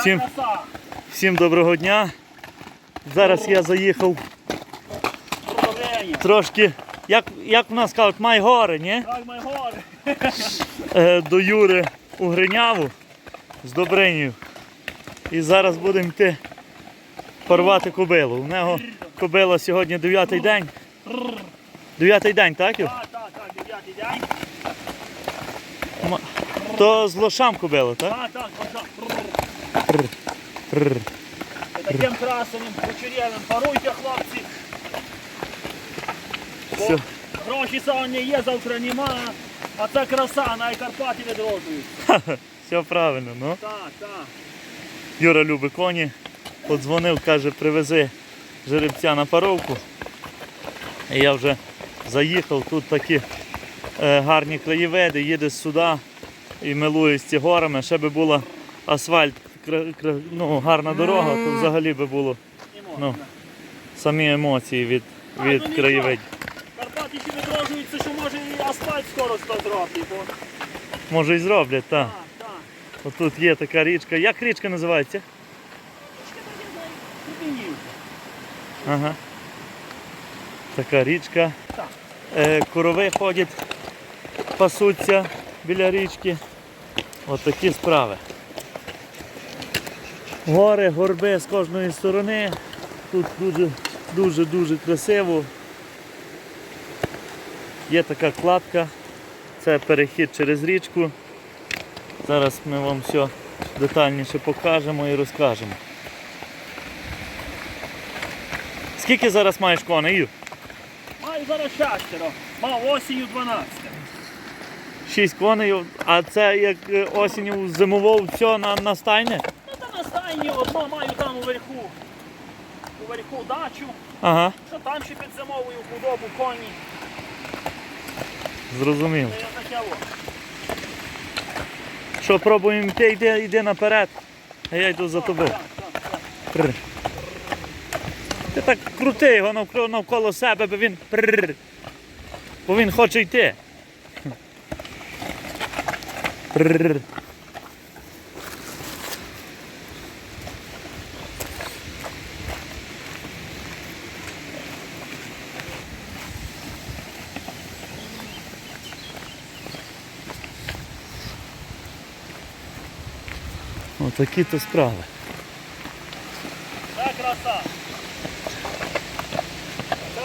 Всім, всім доброго дня. Зараз я заїхав трошки, як, як в нас кажуть, майгори, ні? Так, май гори. Е, до Юри у Гриняву з Добринів. І зараз будемо йти порвати кобилу. У нього кобила сьогодні дев'ятий день. Дев'ятий день, так? Так, так, так, дев'ятий день. То з лошам кобила, так? Так, так. Таким красеним, кучерявим. Паруйте, хлопці. Все. Гроші сьогодні є, завтра нема. А це краса, на Карпаті відроджують. Все правильно, ну. Так, так. Юра любить коні. Подзвонив, каже, привези жеребця на паровку. І я вже заїхав, тут такі е, гарні краєвиди, їдеш сюди і милуєш ці горами. Ще би була асфальт, ну, гарна дорога, то взагалі би було Ну. самі емоції від, А, ну від краєвидів. Карпаті ще відроджуються, що може і асфальт скоро зроблять. бо- Може і зроблять, так. Так. Отут є така річка. Як річка називається? Ага. Така річка. Е, корови ходять, пасуться біля річки. От такі справи. Гори, горби з кожної сторони. Тут дуже дуже дуже красиво. Є така кладка. Це перехід через річку. Зараз ми вам все детальніше покажемо і розкажемо. Скільки зараз маєш коней? Маю зараз шестеро. Мав осінню 12. Шість коней, а це як е, осінню зимував все на, на стайне? Стайні одно маю там уверху. Уверху дачу, Ага, що там ще підзимовую худобу, коні. зрозумів. Це я таке от. Що пробуємо йти, йди, йди наперед. А я йду за тобою. Так, так, так. Прр. Ти так крути його навколо, навколо себе, бо він прр. Бо він хоче йти. Прр. Отакі то справи. Це краса.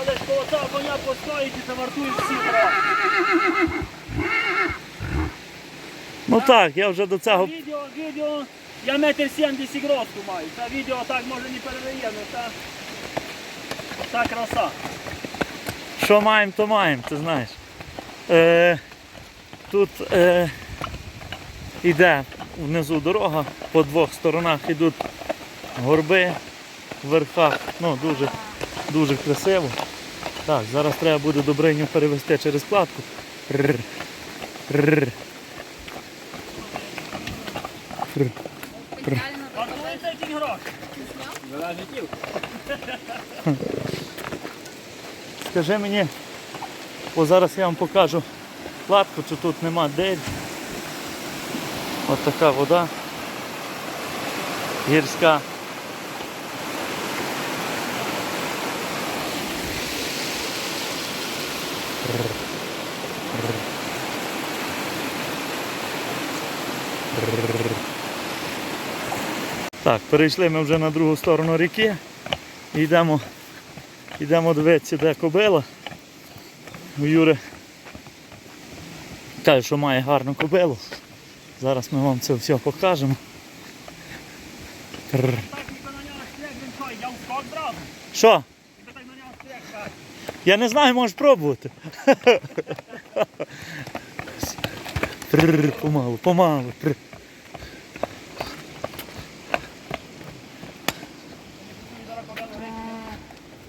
Лиш коло цього коня постоїть і завартують всі трохи. Ну так, я вже до цього Відео, відео. Я метр 70 росту маю. Це відео так може не передає, але це, це краса. Що маємо, то маємо, ти знаєш. Е, тут е, йде внизу дорога, по двох сторонах йдуть горби в верхах. Ну, дуже, дуже красиво. Так, зараз треба буде Добриню перевести через кладку. Рр. Рр. Рр. Гроші? Скажи мені, бо зараз я вам покажу кладку, чи тут нема дель. Ось така вода. Гірська. Так, перейшли ми вже на другу сторону ріки. І йдемо Йдемо дивитися, де кобила. Юри каже, що має гарну кобилу. Зараз ми вам це все покажемо. На що, я на не знаю, можеш пробувати. Помалу, помалу.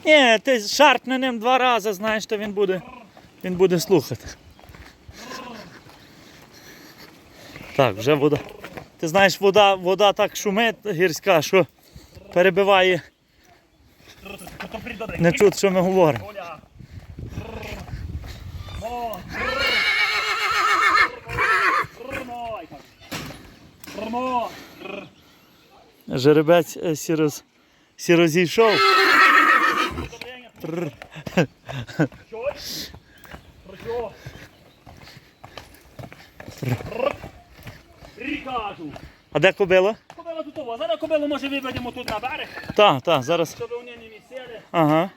Ні, ти шарпни ним два рази, знаєш, то він буде, він буде слухати. Так, вже вода. Ти знаєш, вода, вода так шумить гірська, що перебиває, не чути, що ми говоримо. Жеребець е, сіроз... сірозійшов. Що? Рікажу. А де кобила? Кобила тут того. Зараз кобилу може виведемо тут на берег, Так, так, зараз. щоб вони не місцяли. Ага,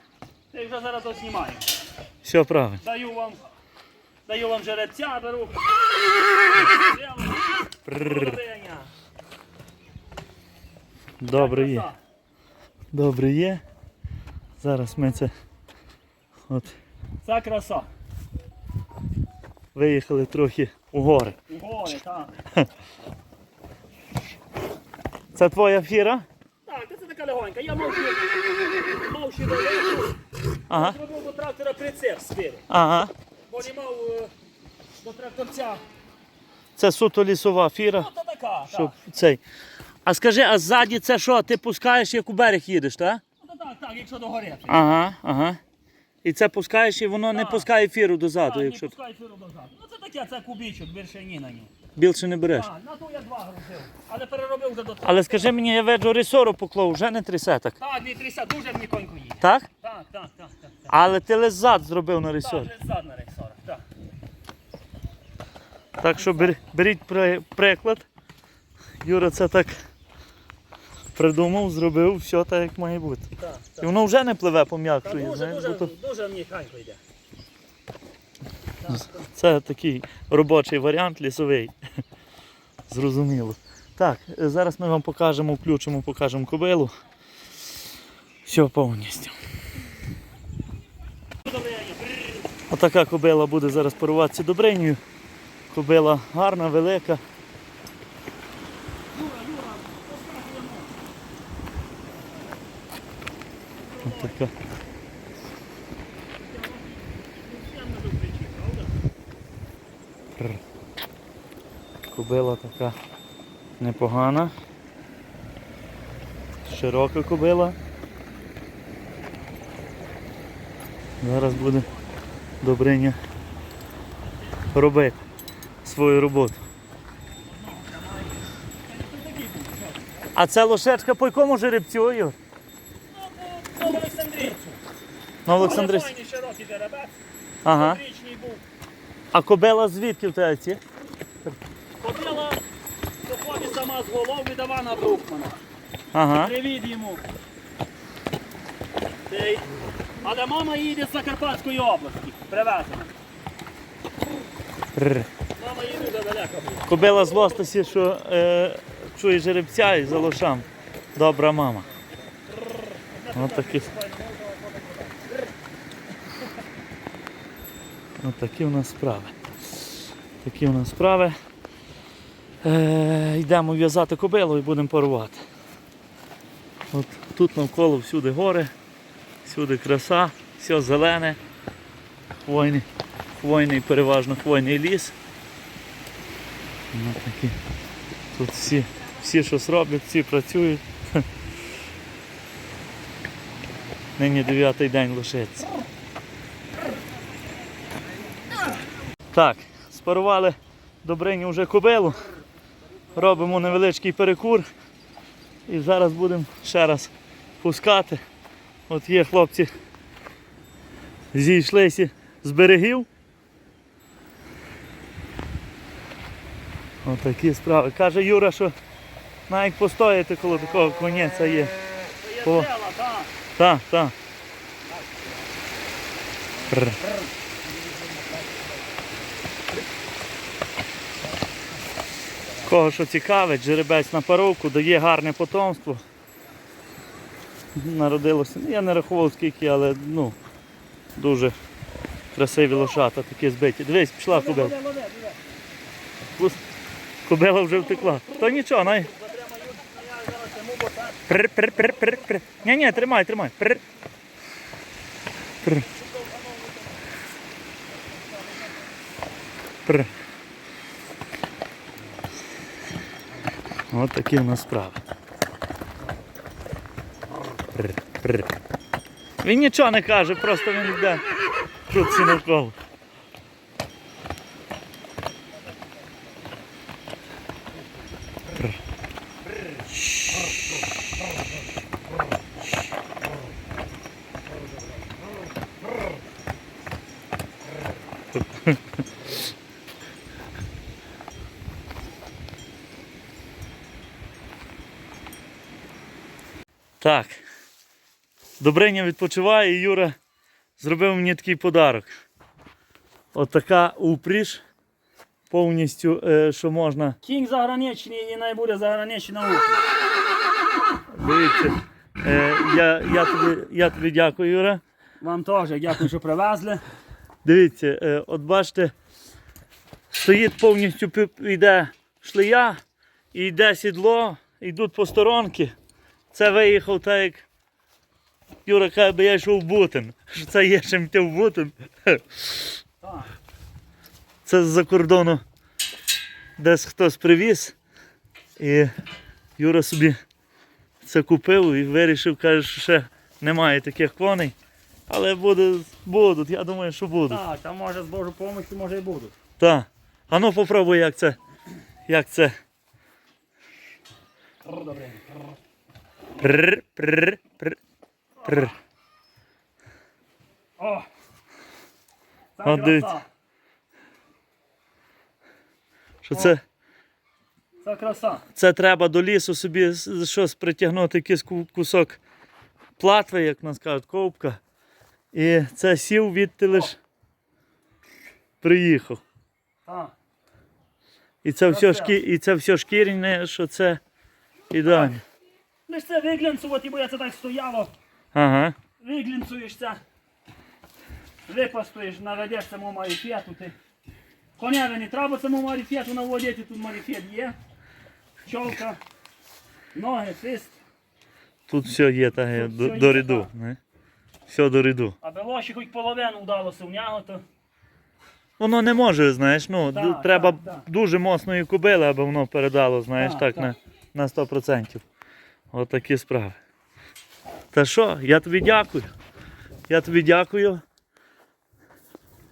й вже зараз то знімаємо. все правильно. Даю вам, даю вам жеребця, беру. Добре є. Добре є. Зараз ми це от Це краса. Виїхали трохи у гори. У гори, так. Це твоя фіра? Так, це така легонька. Я мав ще, мав ще далеко. Ага. Зробив до трактора прицеп спереду. Ага. Бо не мав е, до тракторця. Це суто лісова фіра. Ну, то така, Щоб так. цей. А скажи, а ззаді це що? Ти пускаєш, як у берег їдеш, так? Ну, то так, так, якщо до гори. Ага, ага. І це пускаєш, і воно не Так. пускає фіру дозаду, Так, якщо не пускай фіру дозаду. Ну це таке, це кубічок, більше ні на ній. більше не береш. А, на ту я два грузив. Але переробив вже до того. Але скажи мені, я веду ресору поклав, вже не трясе так. Не тряся, дуже мені конько їде. Так? Так, так, так, так. так. Але ти лише зад зробив на. Так, лише задна рексора, так. Так що бер- беріть при- приклад. Юра це так придумав, зробив, все так як має бути. Так, І воно вже не пливе, Та пом'якшує. дуже, знаєш, дуже, бо то дуже мені конько йде. Так, так. це такий робочий варіант лісовий. Зрозуміло. Так, е, зараз ми вам покажемо, включимо, покажемо кобилу. Все повністю. Отака кобила буде зараз паруватися добринею. Кобила гарна, велика. Отака. Прр. Кобила така непогана. Широка кобила. Зараз буде Добриня робити свою роботу. А це лошечка по якому жеребцю? Юр? Ну, в Олександрійцю. Файний широкий жеребець. Ага. Річний був. А кобила звідки в тебе ці? Кобила походить сама з голови Давана Брукмана. Ага. Привіт йому. Ти. Але мама їде з Закарпатської області. Привезена. Прр. Мама їде далеко. Кобила з лостасі, що е, чує жеребця і за лошам. Добра мама. Ось такі. Ось такі у нас справи. Такі у нас справи. Е, йдемо в'язати кобилу і будемо парувати. От тут навколо всюди гори, всюди краса, все зелене, хвойний, хвойний, переважно хвойний ліс. Ну, такі. Тут всі, всі щось роблять, всі працюють. Нині дев'ятий день лишиться. Так, спарували Добрині вже кобилу. Робимо невеличкий перекур. І зараз будемо ще раз пускати. От є хлопці зійшлися з берегів. Отакі справи. Каже Юра, що навіть постояти коло такого конеця є. Це є села, так. Так, так. Прр. Кого що цікавить, жеребець на паровку дає гарне потомство. Народилося. ну, Я не рахував скільки, але ну, дуже красиві лошата, такі збиті. Дивись, пішла кобила. Кобила вже втекла. То нічого, най. Пр, пр, пр, пр, пр. Ні, ні, тримай, тримай. Пр. Пр. Пр. От такі у нас справи. Пр, пр. Він нічого не каже, просто він йде. тут всі навколо. Так. Добриня відпочиває і Юра зробив мені такий подарок. Отака упріж. Повністю, е, що можна. Кінг заграничний і найбуде заграничний науки. Дивіться. Е, я, я, тобі, я тобі дякую, Юра. Вам теж дякую, що привезли. Дивіться, е, от бачите, стоїть повністю йде шлея, і йде сідло, йдуть по сторонки. Це виїхав так, як Юра каже, би я йшов в Бутин. Що це є чим йти в Бутин. Це з-за кордону десь хтось привіз. І Юра собі це купив і вирішив, каже, що ще немає таких коней. Але буде, будуть, я думаю, що будуть. Так, там може з Божою допомогою, може і будуть. Так. А ну попробуй, як це. Як це. Добре. Прр, прр, прр, прр. О! Дивіться. Що це? Це краса. Це треба до лісу собі щось притягнути, якийсь кусок платви, як нас кажуть, ковбка. І це сів відти лиш приїхав. І це все, шкі... і це все шкіряне, що це ідеально. Лиш це виглянцувати, бо я це так стояло. Ага. Виглянцуєш це. Випастуєш, наведеш саму марифету ти. Коневе не треба саму марифету наводити, тут марифет є. Чолка, ноги, фист. Тут все є так, є, Тут до, все до є, ряду. Не? Все до ряду. Аби лоші хоч половину вдалося в нього, то Воно не може, знаєш, ну, Так, ду- треба так, так. дуже моцної кубили, аби воно передало, знаєш, Так, так, так. На, на 100%. От справи. Та що, я тобі дякую. Я тобі дякую.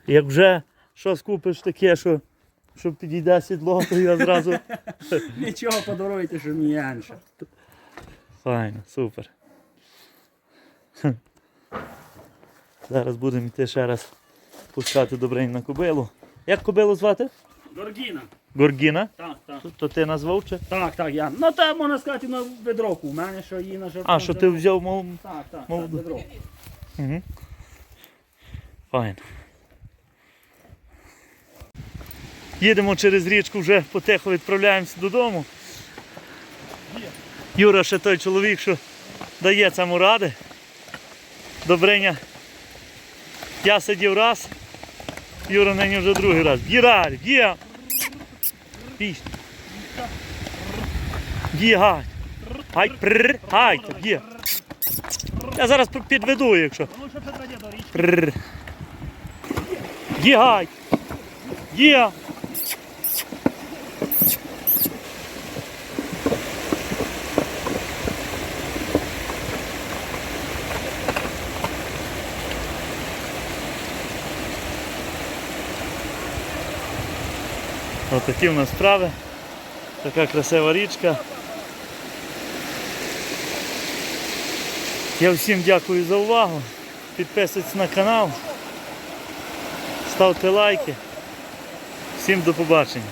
Як вже щось купиш таке, що, що підійде сідло, то я зразу. нічого подаруйте, що мені інше. Файно, супер. Зараз будемо йти ще раз пускати добрень на кобилу. Як кобилу звати? Горгіна. Горгіна? Так, так. То- То ти назвав чи? Так, так, я. Ну та можна сказати на ведроку. У мене що її на жертву. А, що ти взяв, мов. Так, так, так, Молоду. ведро. Угу. Файно. Їдемо через річку, вже потихо відправляємося додому. Юра ще той чоловік, що дає цьому ради. Добриня. Я сидів раз, Юра нині вже другий раз. Гіраль, гія. Піш. Гігай. Гай, прррр, гай, є. Я зараз підведу, якщо. Ну? Прррр. Гігай. Гія. Ось такі в нас справи. Така красива річка. Я всім дякую за увагу. Підписуйтесь на канал. Ставте лайки. Всім до побачення.